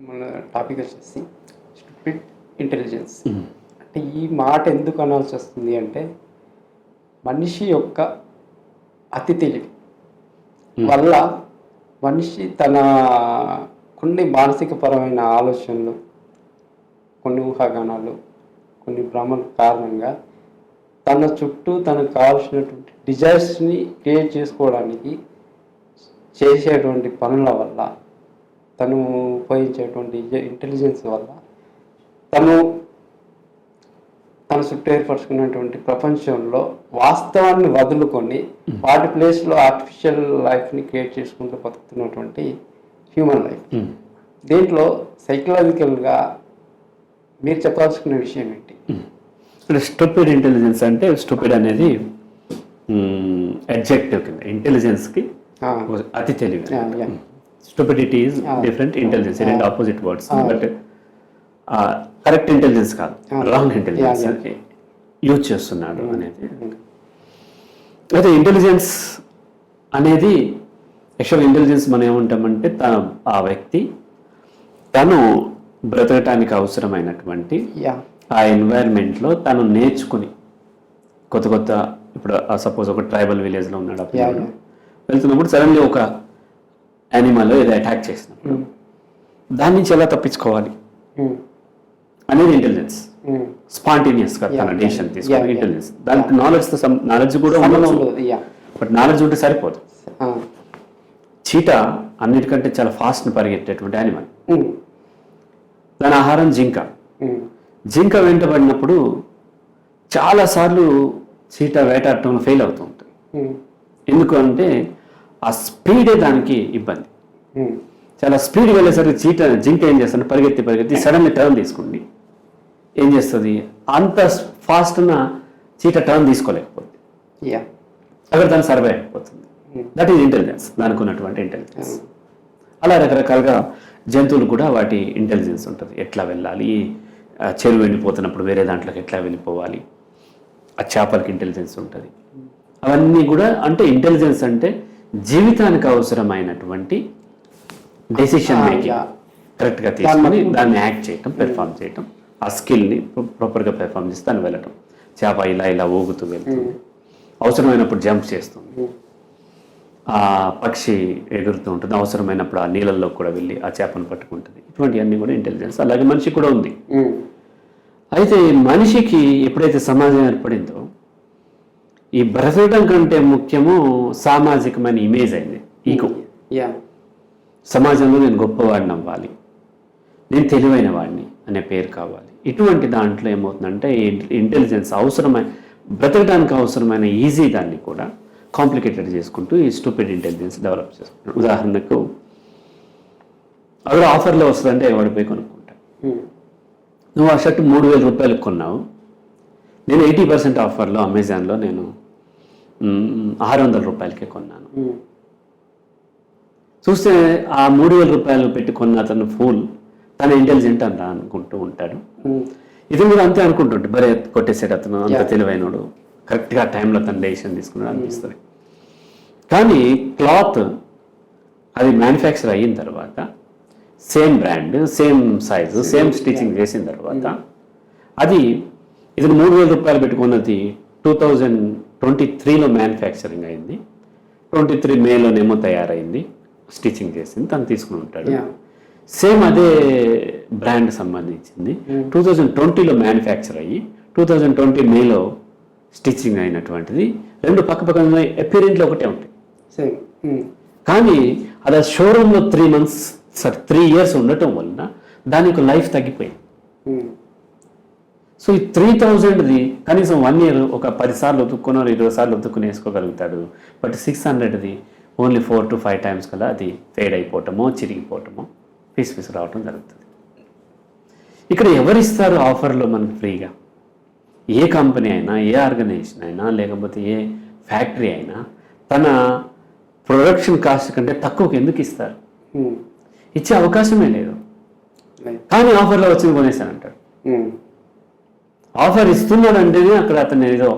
మన టాపిక్ వచ్చేసి stupid intelligence అంటే ఈ మాట ఎందుకు అనాల్సి వస్తుంది అంటే మనిషి యొక్క అతి తెలివి వల్ల మనిషి తన కొన్ని మానసిక పరమైన ఆలోచనలు కొన్ని ఊహాగానాలు కొన్ని భ్రమల కారణంగా తన చుట్టూ తనకు కావాల్సినటువంటి డిజైర్స్ని క్రియేట్ చేసుకోవడానికి చేసేటువంటి పనుల వల్ల తను ఉపయోగించేటువంటి ఇంటెలిజెన్స్ వల్ల తను తన చుట్టూ ఏర్పరచుకున్నటువంటి ప్రపంచంలో వాస్తవాన్ని వదులుకొని వాటి ప్లేస్లో ఆర్టిఫిషియల్ లైఫ్ని క్రియేట్ చేసుకుంటూ బతుకుతున్నటువంటి హ్యూమన్ లైఫ్ దీంట్లో సైకలాజికల్గా మీరు చెప్పాల్సుకున్న విషయం ఏంటి? అంటే స్టూపిడ్ ఇంటెలిజెన్స్ అంటే స్టూపిడ్ అనేది అడ్జెక్టివ్ కింద ఇంటెలిజెన్స్కి అతి తెలివి. స్టూపిడిటీ ఈజ్ డిఫరెంట్ ఇంటెలిజెన్స్ రెండు opposite words but correct intelligence కాదు. Wrong intelligence. యూజ్ చేస్తున్నాడు అనేది. అయితే ఇంటెలిజెన్స్ అనేది యాక్చువల్ ఇంటెలిజెన్స్ మనం ఏమంటామంటే తన ఆ వ్యక్తి తను బ్రతకటానికి అవసరమైనటువంటి ఆ ఎన్వైర్న్మెంట్లో తను నేర్చుకుని కొత్త కొత్త ఇప్పుడు సపోజ్ ఒక ట్రైబల్ విలేజ్లో ఉన్నాడు పిల్లోడు. వెళ్తున్నప్పుడు సడన్లీ ఒక యానిమల్ ఏదో అటాక్ చేసినప్పుడు దాని నుంచి ఎలా తప్పించుకోవాలి? ఉమ్, అనేది ఇంటెలిజెన్స్ తన Yeah, డెసిషన్ yeah, ఇంటెలిజెన్స్ దానికి నాలెడ్జ్తో నాలెడ్జ్ కూడా బట్ నాలెడ్జ్ ఉంటే సరిపోదు. ఆ, చీట అన్నిటికంటే చాలా ఫాస్ట్ పరిగెట్టేటువంటి యానిమల్ ఉమ్, దాని ఆహారం జింక. జింక వెంటబడినప్పుడు చాలాసార్లు చీట వేటాడటంలో ఫెయిల్ అవుతూ ఉంటుంది. ఎందుకు అంటే ఆ స్పీడే దానికి ఇబ్బంది. చాలా స్పీడ్ వెళ్ళేసరికి చీట జింక ఏం చేస్తుంది పరిగెత్తి పరిగెత్తి సడన్లీ టర్న్ తీసుకుంది ఏం చేస్తుంది? అంత ఫాస్ట్న చీట టర్న్ తీసుకోలేకపోతుంది. యా అక్కడ దాన్ని సర్వే అయిపోతుంది. దట్ ఈజ్ ఇంటెలిజెన్స్ దానికి ఉన్నటువంటి ఇంటెలిజెన్స్ అలా రకరకాలుగా జంతువులు కూడా వాటి ఇంటెలిజెన్స్ ఉంటుంది. ఎట్లా వెళ్ళాలి? చెరువు వెళ్ళిపోతున్నప్పుడు వేరే దాంట్లోకి ఎట్లా వెళ్ళిపోవాలి? ఆ చేపలకి ఇంటెలిజెన్స్ ఉంటుంది. అవన్నీ కూడా అంటే ఇంటెలిజెన్స్ అంటే జీవితానికి అవసరమైనటువంటి డెసిషన్ మేకింగ్. కరెక్ట్గా తీసుకొని దాన్ని యాక్ట్ చేయటం పెర్ఫామ్ చేయటం ఆ స్కిల్ని ప్రాపర్గా పెర్ఫామ్ చేసి దాన్ని వెళ్ళటం. చేప ఇలా ఇలా ఊగుతూ వెళ్తుంది అవసరమైనప్పుడు జంప్ చేస్తుంది. ఆ పక్షి ఎగురుతూ ఉంటుంది. అవసరమైనప్పుడు ఆ నీళ్ళల్లో కూడా వెళ్ళి ఆ చేపను పట్టుకుంటుంది. ఇటువంటివన్నీ కూడా ఇంటెలిజెన్స్ అలాగే మనిషి కూడా ఉంది. అయితే మనిషికి ఎప్పుడైతే సమాజం ఏర్పడిందో ఈ బ్రతకడం కంటే ముఖ్యము సామాజికమైన ఇమేజ్ అయింది ఈగో యా సమాజంలో నేను గొప్పవాడిని అవ్వాలి నేను తెలివైన వాడిని అనే పేరు కావాలి. ఇటువంటి దాంట్లో ఏమవుతుందంటే ఇంటెలిజెన్స్ అవసరమైన బ్రతకడానికి అవసరమైన ఈజీ దాన్ని కూడా కాంప్లికేటెడ్ చేసుకుంటూ ఈ స్టూపిడ్ ఇంటెలిజెన్స్ డెవలప్ చేసుకుంటాడు ఉదాహరణకు అక్కడ ఆఫర్లో వస్తుందంటే ఎవడు పోయి కొనుక్కుంటా ఉమ్, నువ్వు ఆ షర్ట్ మూడు వేల రూపాయలకు కొన్నావు నేను ఎయిటీ పర్సెంట్ ఆఫర్లో అమెజాన్లో నేను ఆరు వందల రూపాయలకే కొన్నాను. చూస్తే ఆ మూడు వేల రూపాయలు పెట్టి కొన్న అతను ఫూల్ తన ఇంటెలిజెంట్ అని అనుకుంటూ ఉంటాడు. ఇది కూడా అంతే అనుకుంటుంటే బరే కొట్టేసాడు అతను అంత తెలివైనడు. కరెక్ట్గా టైంలో తన డెసిషన్ తీసుకున్నాడు అనిపిస్తుంది. కానీ క్లాత్ అది మ్యానుఫ్యాక్చర్ అయిన తర్వాత same brand same size same stitching చేసిన తర్వాత అది ఇది మూడు వేల రూపాయలు పెట్టుకున్నది టూ థౌజండ్ ట్వంటీ త్రీలో మ్యానుఫ్యాక్చరింగ్ అయింది. ట్వంటీ త్రీ మేలోనేమో తయారైంది. స్టిచ్చింగ్ చేసింది. తను తీసుకుని ఉంటాడు. సేమ్ అదే బ్రాండ్ సంబంధించింది. టూ థౌజండ్ ట్వంటీలో మ్యానుఫ్యాక్చర్ అయ్యి టూ థౌజండ్ ట్వంటీ మేలో స్టిచ్చింగ్ అయినటువంటిది. రెండు పక్క పక్కన అపీరెంట్లో ఒకటే ఉంటాయి. ఉమ్, కానీ అది ఆ షోరూంలో three months sorry three years ఉండటం వలన దానికి లైఫ్ తగ్గిపోయింది. ఉమ్, సో ఈ త్రీ థౌజండ్ది కనీసం వన్ ఇయర్ ఒక పది సార్లు ఉతుక్కున్నారు ఇరవై సార్లు ఉతుక్కుని వేసుకోగలుగుతాడు. But six హండ్రెడ్ది only four to five times కల్లా అది ఫేడ్ అయిపోవటమో చిరిగిపోవటమో పీస్ పీస్ రావటం జరుగుతుంది. ఇక్కడ ఎవరిస్తారు ఆఫర్లో మనకు ఫ్రీగా? ఏ కంపెనీ అయినా ఏ ఆర్గనైజేషన్ అయినా లేకపోతే ఏ ఫ్యాక్టరీ అయినా తన ప్రొడక్షన్ కాస్ట్ కంటే తక్కువకి ఎందుకు ఇస్తారు? ఇచ్చే అవకాశమే లేదు. కానీ ఆఫర్లో వచ్చింది కొనేసానంటాడు ఆఫర్ ఇస్తున్నాడంటేనే అక్కడ అతను ఏదో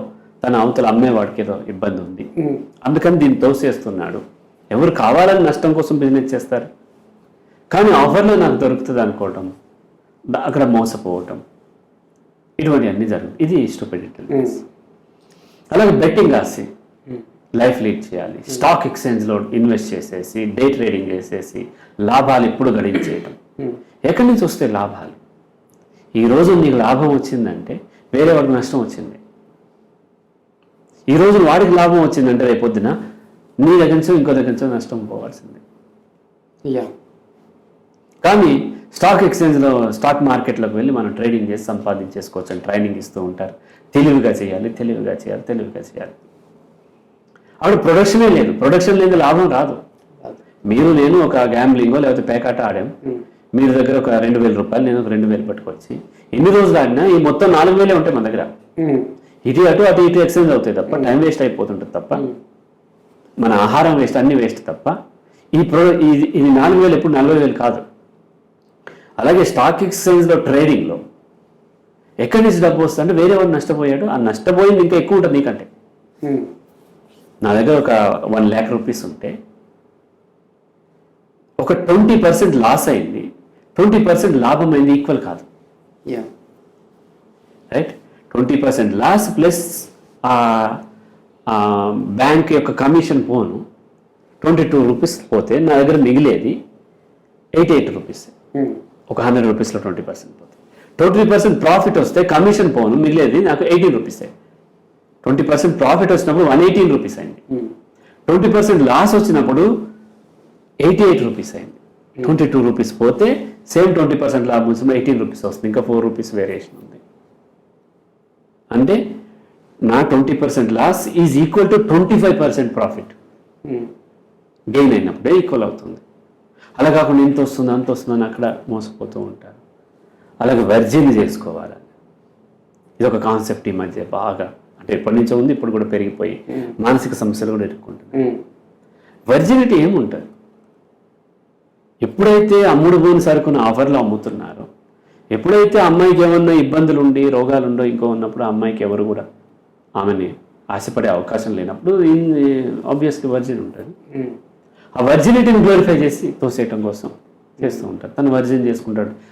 తన అవతల అమ్మేవాడికి ఏదో ఇబ్బంది ఉంది. అందుకని దీన్ని తోసేస్తున్నాడు. ఎవరు కావాలని నష్టం కోసం బిజినెస్ చేస్తారు? కానీ ఆఫర్లో నాకు దొరుకుతుంది అనుకోవటం అక్కడ మోసపోవటం ఇటువంటివన్నీ జరుగుతుంది ఇది ఉమ్, అలాగే బెట్టింగ్ ఆసి లైఫ్ లీడ్ చేయాలి. స్టాక్ ఎక్స్చేంజ్లో ఇన్వెస్ట్ చేసేసి డే ట్రేడింగ్ చేసేసి లాభాలు ఎప్పుడు గడించేయటం. ఎక్కడి నుంచి వస్తే లాభాలు? ఈ రోజు నీకు లాభం వచ్చిందంటే వేరే వాడికి నష్టం వచ్చింది. ఈ రోజు వాడికి లాభం వచ్చిందంటే రేపొద్దున నీ దగ్గర నుంచో ఇంకో దగ్గర నుంచో నష్టం పోవాల్సిందే. యా కానీ స్టాక్ ఎక్స్చేంజ్లో స్టాక్ మార్కెట్లోకి వెళ్ళి మనం ట్రేడింగ్ చేసి సంపాదించేసుకోవచ్చు అని ట్రైనింగ్ ఇస్తూ ఉంటారు. తెలివిగా చేయాలి తెలివిగా చేయాలి తెలివిగా చేయాలి. అక్కడ ప్రొడక్షనే లేదు. ప్రొడక్షన్ లేని లాభం రాదు. మీరు నేను ఒక గ్యాంబ్లింగో లేకపోతే పేకాట ఆడాం. మీరు దగ్గర ఒక రెండు వేల రూపాయలు నేను ఒక రెండు వేలు పట్టుకొచ్చి ఎన్ని రోజులు ఆడినా ఈ మొత్తం నాలుగు వేలే ఉంటాయి మన దగ్గర. ఇటు అటు అటు ఇటు ఎక్స్చేంజ్ అవుతాయి తప్ప టైం వేస్ట్ అయిపోతుంటుంది తప్ప మన ఆహారం వేస్ట్ అన్ని వేస్ట్ తప్ప ఈ ప్రో ఇది ఇది నాలుగు వేలు ఎప్పుడు నలభై వేలు కాదు. అలాగే స్టాక్ ఎక్స్చేంజ్లో ట్రేడింగ్లో ఎక్కడి నుంచి డబ్బు వస్తుందంటే వేరే వాడు నష్టపోయాడు ఆ నష్టపోయింది ఇంకా ఎక్కువ ఉంటుంది నీకంటే. నా దగ్గర ఒక వన్ ల్యాక్ రూపీస్ ఉంటే ఒక ట్వంటీ పర్సెంట్ లాస్ అయింది ట్వంటీ పర్సెంట్ లాభం అయింది ఈక్వల్ కాదు. Yeah right twenty percent loss plus bank యొక్క కమిషన్ పోను ట్వంటీ టూ రూపీస్ పోతే నా దగ్గర మిగిలేది ఎయిటీ ఎయిట్ రూపీస్. ఉమ్, ఒక హండ్రెడ్ రూపీస్లో ట్వంటీ పర్సెంట్ పోతే. ట్వంటీ పర్సెంట్ ప్రాఫిట్ వస్తే కమిషన్ పోను మిగిలేది నాకు ఎయిటీన్ రూపీసే. ట్వంటీ పర్సెంట్ ప్రాఫిట్ వచ్చినప్పుడు వన్ ఎయిటీన్ రూపీస్ అయింది. ఉమ్, ట్వంటీ పర్సెంట్ లాస్ వచ్చినప్పుడు ఎయిటీ ఎయిట్ రూపీస్ అయింది. ట్వంటీ టూ రూపీస్ పోతే సేమ్ ట్వంటీ పర్సెంట్ లాభం వచ్చిన ఎయిటీన్ రూపీస్ వస్తుంది. ఇంకా ఫోర్ రూపీస్ వేరియేషన్ ఉంది. అంటే నా twenty percent loss is equal to twenty five percent profit gain అయినప్పుడే ఈక్వల్ అవుతుంది. అలా కాకుండా ఎంత వస్తుందో అంత వస్తుందని అక్కడ మోసపోతూ ఉంటారు. అలాగే వర్జిన్ చేసుకోవాలి. ఇది ఒక కాన్సెప్ట్ ఈ మధ్య బాగా అంటే ఎప్పటి నుంచో ఉంది ఇప్పుడు కూడా పెరిగిపోయి మానసిక సమస్యలు కూడా ఎదుర్కొంటున్నాయి. ఉమ్, వర్జినిటీ ఏముంటుంది? ఎప్పుడైతే అమ్ముడు పోయిన సరుకును ఆఫర్లో అమ్ముతున్నారో ఎప్పుడైతే అమ్మాయికి ఏమన్నా ఇబ్బందులు ఉండి రోగాలు ఉండో ఇంకో ఉన్నప్పుడు అమ్మాయికి ఎవరు కూడా ఆమెని ఆశపడే అవకాశం లేనప్పుడు ఆబ్వియస్లీ వర్జిన్ ఉంటుంది ఆ వర్జినిటీని గ్లోరిఫై చేసి తోసేయటం కోసం చేస్తూ ఉంటారు తను వర్జిన్ చేసుకుంటాడు.